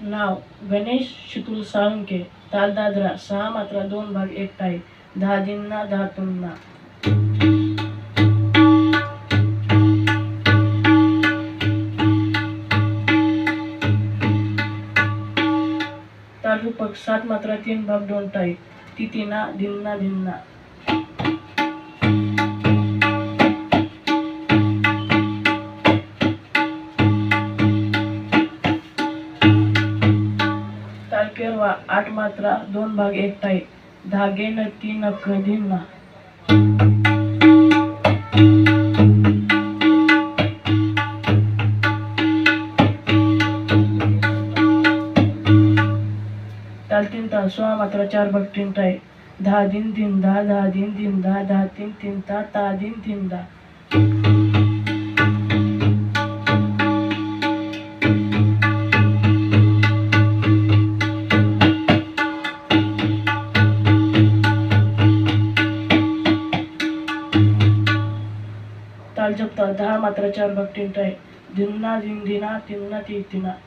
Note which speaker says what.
Speaker 1: नाव गणेश शितुल साळुंके ताल दादरा सहा मात्रा दोन भाग एक टाई दहा दिनना दहा तुमना तालुपक सात मात्रा तीन भाग दोन टाई तिथिना दिनना दिनना वा आठ मात्रा दोन भाग एक टाई धागे न ती अक्क धिन्ना ताल तीन तास सोळा मात्रा चार भाग तीन टाई दहा दिन दिन दहा दहा दिन दिन दहा दहा तीन तीन ता ता दिन तीन दहा ताल जपता दहा मात्रा चार भाग टिंट टाई दिनना दिन दिना तिन्ना. ती तिना